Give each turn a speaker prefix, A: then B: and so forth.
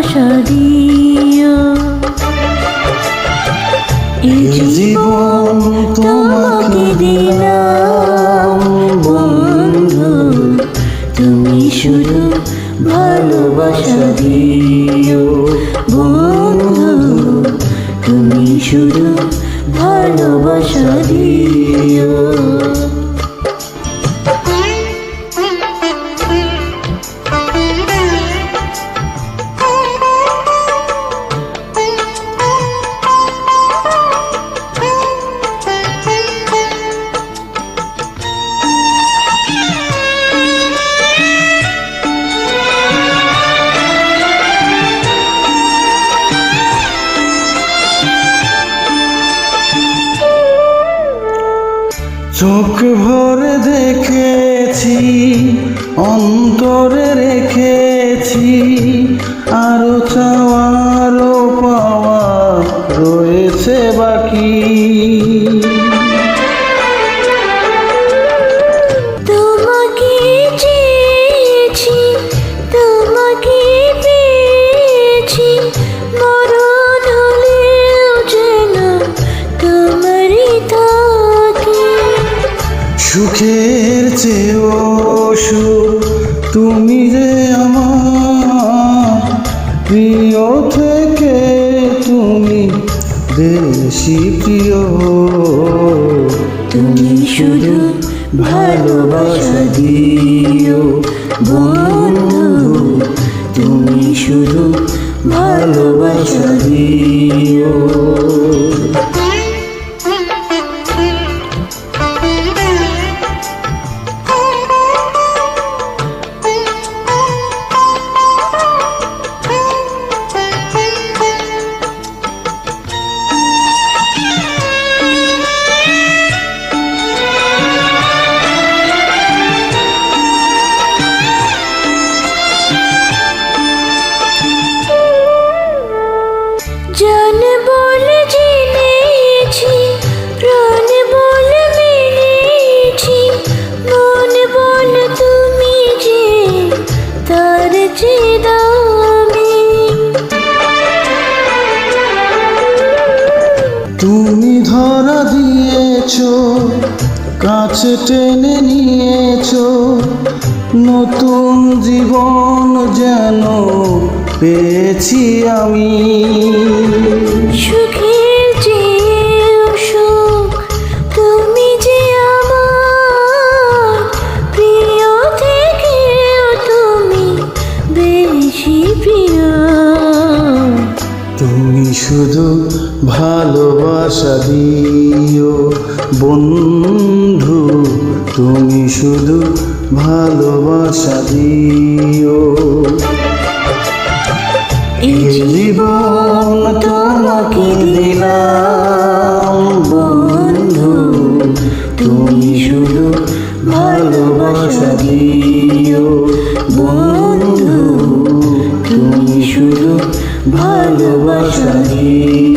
A: ভালোবাসা দিও এই
B: জীবন তোমাকে দিলাম, বন্ধু।
A: তুমি শুধু ভালোবাসা বন্ধু। তুমি শুধু ভালোবাসা দিও।
B: চোখ ভরে দেখেছি অন্তরে রেখেছি আরও চাওয়ারও পাওয়া রয়েছে বাকি চেয়েও তুমি যে আমার প্রিয় থেকে তুমি বেশি প্রিয়।
A: তুমি শুধু ভালোবাসা দিও বন্ধু। তুমি শুধু ভালোবাসা দিও।
B: ধরা দিয়েছ কাছে টেনে নিয়েছ নতুন জীবন যেন পেয়েছি আমি।
A: সুখের চেয়েও সুখ তুমি যে আমার প্রিয় থেকেও তুমি বেশি প্রিয়।
B: তুমি শুধু ভালোবাসা দিও। বন্ধু তুমি শুধু ভালোবাসা দিও।
A: এই
B: জীবন তোমাকে দিলাম। বন্ধু তুমি শুধু ভালোবাসা দিও। বন্ধু তুমি শুধু ভালোবাসা দিও।